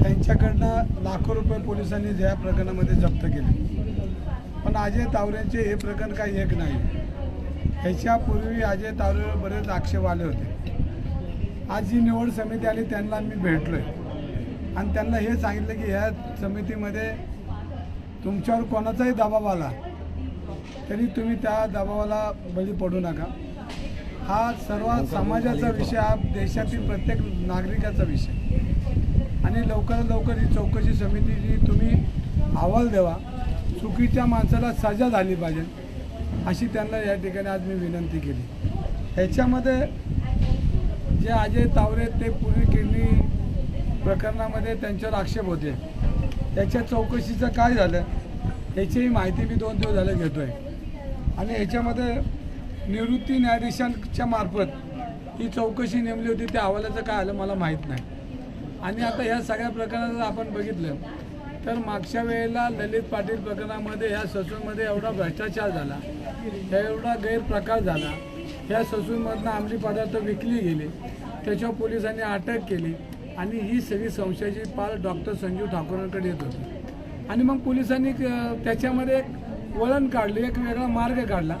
त्यांच्याकडनं लाखो रुपये पोलिसांनी या प्रकरणामध्ये जप्त केले. पण अजय तावरेंचे हे प्रकरण काही एक नाही. ह्याच्यापूर्वी अजय तावरेवर बरेच आक्षेप आले होते. आज जी निवड समिती आली त्यांना मी भेटलो आहे आणि त्यांना हे सांगितलं की ह्या समितीमध्ये तुमच्यावर कोणाचाही दबाव आला तरी तुम्ही त्या दबावाला बळी पडू नका. हा सर्व समाजाचा विषय हा देशातील प्रत्येक नागरिकाचा विषय. आणि लवकरात लवकर ही चौकशी समितीची तुम्ही अहवाल द्यावा चुकीच्या माणसाला सजा झाली पाहिजे अशी त्यांना या ठिकाणी आज मी विनंती केली. ह्याच्यामध्ये जे अजय तावरे ते पूर्वी किडनी प्रकरणामध्ये त्यांच्यावर आक्षेप होते. त्याच्या चौकशीचं काय झालं याचीही माहिती मी दोन दिवस झाले घेतो आहे आणि ह्याच्यामध्ये निवृत्ती न्यायाधीशांच्या मार्फत ही चौकशी नेमली होती त्या अहवालाचं काय आलं मला माहीत नाही. आणि आता ह्या सगळ्या प्रकरणाचं जर आपण बघितलं तर मागच्या वेळेला ललित पाटील प्रकरणामध्ये ह्या ससूनमध्ये एवढा भ्रष्टाचार झाला एवढा गैरप्रकार झाला ह्या ससूनमधनं अंमली पदार्थ विकली गेले त्याच्यावर पोलिसांनी अटक केली आणि ही सगळी संशयाची पाल डॉक्टर संजीव ठाकूरांकडे येत होती. आणि मग पोलिसांनी त्याच्यामध्ये एक वळण काढलं एक वेगळा मार्ग काढला.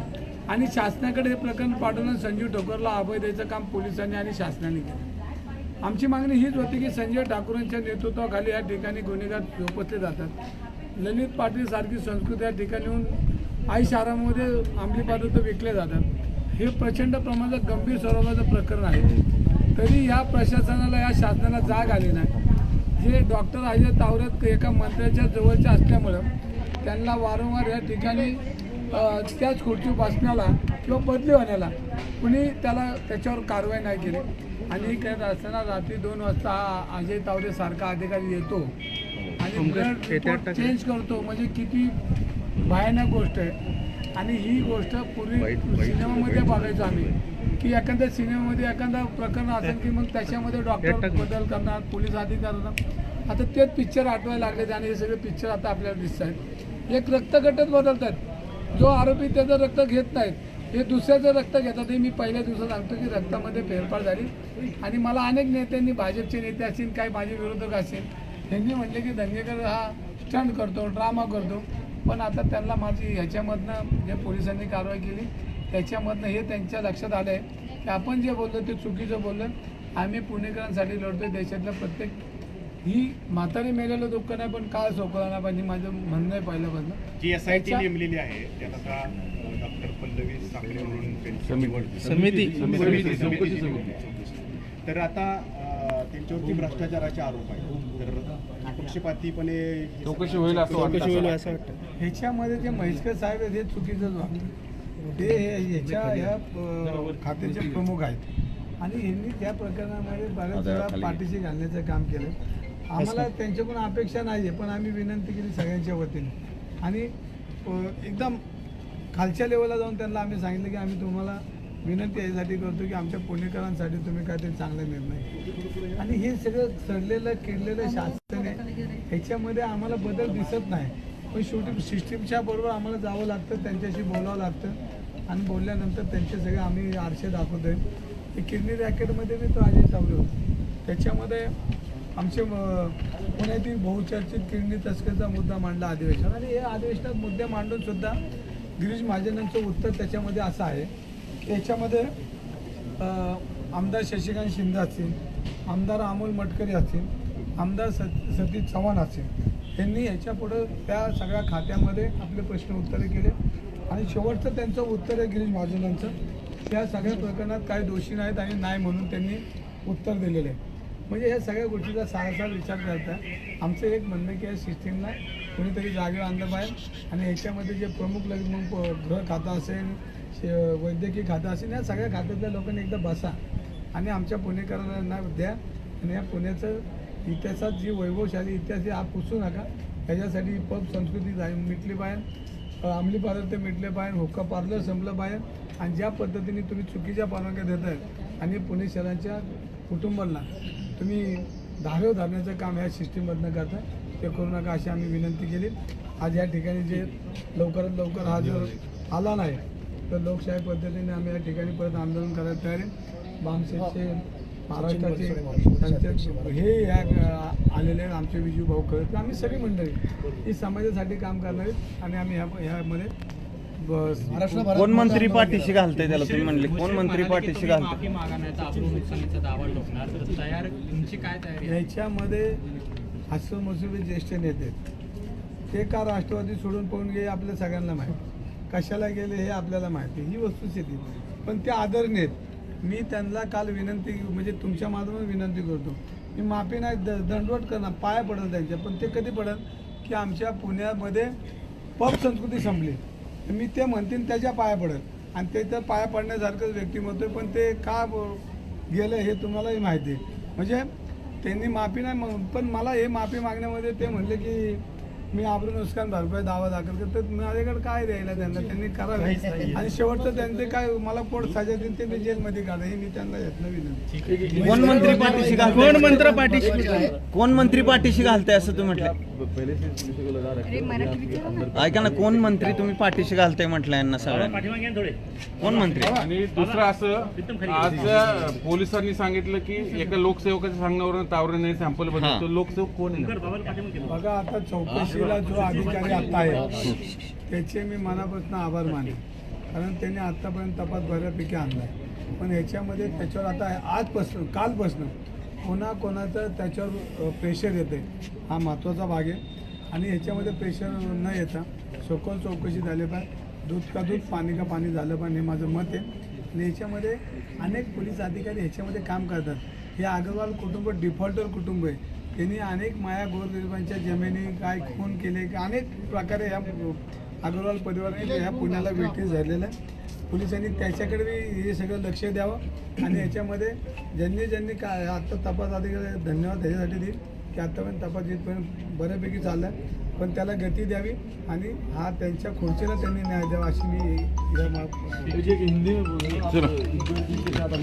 आणि शासनाकडे हे प्रकरण पाठवून संजीव ठाकूरला अभय द्यायचं काम पोलिसांनी आणि शासनाने केलं. आमची मागणी हीच होती की संजय ठाकूरांच्या नेतृत्वाखाली या ठिकाणी गुन्हेगार झोपतले जातात. ललित पाटील सारखी संस्कृती या ठिकाणी येऊन आई शहरामध्ये अंमली पदार्थ विकले जातात. हे प्रचंड प्रमाणात गंभीर स्वरूपाचं प्रकरण आहे. तरी या प्रशासनाला या शासनाला जाग आली नाही. जे डॉक्टर अजय तावरत एका मंत्र्याच्या जवळच्या असल्यामुळं त्यांना वारंवार या ठिकाणी त्याच खुर्ची बसण्याला किंवा बदली होण्याला कुणी त्याला त्याच्यावर कारवाई नाही केली. आणि करत असताना रात्री दोन वाजता हा अजय तावरे सारखा अधिकारी येतो आणि चेंज करतो. म्हणजे किती भयानक गोष्ट आहे. आणि ही गोष्ट पूर्वी सिनेमामध्ये बघायचो आम्ही. की एखाद्या सिनेमामध्ये एखादा प्रकरण असेल की मग त्याच्यामध्ये डॉक्टर बदल करणार पोलीस अधिकारी करणार. आता तेच पिक्चर आठवायला लागले आणि हे सगळे पिक्चर आता आपल्याला दिसत आहेत एक रक्तगटच बदलतात. जो आरोपी त्याचं रक्त घेत नाहीत हे दुसऱ्याचं रक्त घेतात. हे मी पहिल्या दिवसात सांगतो की रक्तामध्ये फेरफार झाली. आणि मला अनेक नेत्यांनी भाजपचे नेते असतील काही माझे विरोधक असतील त्यांनी म्हटले की दंगेकर हा स्टंट करतो ड्रामा करतो. पण आता त्यांना माझी ह्याच्यामधनं जे पोलिसांनी कारवाई केली त्याच्यामधनं हे त्यांच्या लक्षात आलं आहे की आपण जे बोललो ते चुकीचं बोललं. आम्ही पुणेकरांसाठी लढतो देशातल्या प्रत्येक ही म्हातारी मेलेलं दुःख नाही पण सोकवला नाही पाहिजे. माझं म्हणणं आहे पहिल्यापासून. जी एस आय टी त्याच्या- नेमलेली आहे त्यात आता डॉक्टर पल्लवी साखरे म्हणून त्यांची निवड समिती. समिती. समिती. समिती. तर आता अं, त्यांच्यावरती भ्रष्टाचाराचे आरोप आहेत. तर पक्षपातीपणे चौकशी होईल असं वाटतं. चौकशी होईल असं वाटतं. ह्याच्यामध्ये जे म्हैसकर साहेब आहेत हे चुकीचंच वाटतं ते हे- ह्याच्या ह्या अ, खात्याचे प्रमुख आहेत. आणि यांनी त्या प्रकरणामध्ये बऱ्याच वेळा पाठीशी घालण्याचं काम केलं आम्हाला त्यांच्याकडून अपेक्षा नाही आहे पण आम्ही विनंती केली सगळ्यांच्या वतीने. आणि एकदम खालच्या लेवलला जाऊन त्यांना आम्ही सांगितलं की आम्ही तुम्हाला विनंती यासाठी करतो की आमच्या पुणेकरांसाठी तुम्ही काहीतरी चांगला निर्णय. आणि हे सगळं सडलेलं किडलेलं शासन आहे? ह्याच्यामध्ये आम्हाला बदल दिसत नाही. पण शेवटी सिस्टीमच्या बरोबर आम्हाला जावं लागतं त्यांच्याशी बोलावं लागतं. आणि बोलल्यानंतर त्यांचे सगळे आम्ही आरशे दाखवतोय. हे किडनी रॅकेटमध्ये मी तो अजय चावले होते. त्याच्यामध्ये आमचे म- पुण्यातील बहुचर्चित किडनी तस्करीचा मुद्दा मांडला अधिवेशन. आणि हे अधिवेशनात मुद्दे मांडून सुद्धा गिरीश महाजनांचं उत्तर त्याच्यामध्ये असं आहे. त्याच्यामध्ये याच्यामध्ये आमदार शशिकांत शिंदे असतील आमदार अमोल मटकरी असतील आमदार सत सतीश चव्हाण असतील त्यांनी ह्याच्यापुढं त्या सगळ्या खात्यामध्ये आपले प्रश्न उत्तरे केले. आणि शेवटचं त्यांचं उत्तर आहे गिरीश महाजनांचं. त्या सगळ्या प्रकरणात काही दोषी नाहीत आणि नाही म्हणून त्यांनी उत्तर दिलेलं आहे. म्हणजे या सगळ्या गोष्टीचा सारासार विचार करता आमचं एक म्हणणं की या सिस्टीमला कोणीतरी जागेवर आणलं पाहिजे आणि याच्यामध्ये जे प्रमुख लग मग प- गृह खातं असेल शे- वैद्यकीय खातं असेल या सगळ्या खात्यातल्या लोकांनी एकदा बसा आणि आमच्या पुणेकरांना द्या आणि या पुण्याचं इतिहासात जी वैभवशाली इतिहास आहे हा पुसू नका. याच्यासाठी पब संस्कृती जा मिटली पाहिजे अ, अंमली पदार्थ मिटले पाहिजे हुक्का पार्लर संपलं पाहिजे आणि ज्या पद्धतीने तुम्ही चुकीच्या परवानग्या देत आहे आणि पुणे शहराच्या कुटुंबांना तुम्ही धारेव धरण्याचं काम ह्या सिस्टीममधनं करता ते करू नका अशी आम्ही विनंती केली. आज या ठिकाणी जे लवकरात लवकर हा जर आला नाही तर लोकशाही पद्धतीने आम्ही या ठिकाणी परत आंदोलन करायला तयार आहे. बामसेचे महाराष्ट्राचे त्यांचे हे या आलेले आहेत आमचे विजू भाऊ खरं आम्ही सगळी मंडळी ही समाजासाठी काम करणार आहेत आणि आम्ही ह्या ह्यामध्ये कोण मंत्री पाठीशी घालतंय त्याला तुम्ही म्हणले? कोण मंत्री पाठीशी आहे? याच्यामध्ये हसन मसुबे ज्येष्ठ नेते ते का राष्ट्रवादी सोडून पळून गेले आपल्या सगळ्यांना माहिती. कशाला गेले हे आपल्याला माहिती ही वस्तुस्थिती पण ते आदरणीय आहेत. मी त्यांना काल विनंती म्हणजे तुमच्या माध्यमातून विनंती करतो. मी माफी नाही द दंडवट करणार. पाया पडेल त्यांच्या. पण ते कधी पडेल? की आमच्या पुण्यामध्ये पब संस्कृती संपली. मी ते म्हणतील त्याच्या पाया पडेल. आणि ते तर पाया पडण्यासारखंच व्यक्तिमत्व आहे पण ते का गेलं हे तुम्हालाही माहिती आहे. म्हणजे त्यांनी माफी नाही मग पण मला हे माफी मागण्यामध्ये ते म्हणले की मी आबरू नुकसान भरपाई दावा दाखल करतो. माझ्याकडे काय द्यायला त्यांना? त्यांनी करावे आणि शेवटचं त्यांचे काय मला कोर्ट सजा देईल ते मी जेलमध्ये काढा हे मी त्यांना यातनं विनंती कोण मंत्री पाठीशी कोण मंत्र पाठीशी कोण मंत्री पाठीशी घालतंय असं तुम्ही म्हटलं ऐका ना कोण मंत्री तुम्ही पाठीशी घालताय म्हटलं यांना सगळ्यांना कोण मंत्री? आणि दुसरं असं आज पोलिसांनी सांगितलं की एका लोकसेवकाच्या सांगण्यावरून तावरेने सॅम्पल हा. बदलतो लोकसेवक कोण आहे? बघा आता बाजूला जो अधिकारी आता आहे त्याचे मी मनापासून आभार माने कारण त्यांनी आत्तापर्यंत तपास बऱ्यापैकी आणलाय. पण ह्याच्यामध्ये त्याच्यावर आता आजपासून कालपासून कोणा कोणाचं त्याच्यावर प्रेशर येते हा महत्त्वाचा भाग आहे. आणि ह्याच्यामध्ये प्रेशर न येता सखोल चौकशी झाली पाहिजे. दूध का दूध पाणी का पाणी झालं पाहिजे हे माझं मत आहे. आणि ह्याच्यामध्ये अनेक पोलीस अधिकारी ह्याच्यामध्ये काम करतात. हे अग्रवाल कुटुंब डिफॉल्टर कुटुंब आहे. त्यांनी अनेक माया गोरगरिबांच्या जमिनी काय खून केले. का अनेक प्रकारे ह्या अग्रवाल परिवाराने ह्या पुण्याला वेठी झालेलं आहे पोलिसांनी त्याच्याकडे बी हे सगळं लक्ष द्यावं आणि याच्यामध्ये ज्यांनी ज्यांनी काय आत्ता तपास अधिकारी धन्यवाद ह्याच्यासाठी देईल की आत्तापर्यंत तपास इथपर्यंत बऱ्यापैकी चालला आहे पण त्याला गती द्यावी आणि हा त्यांच्या खुर्चीला त्यांनी न्याय द्यावा अशी मी या मा- चला.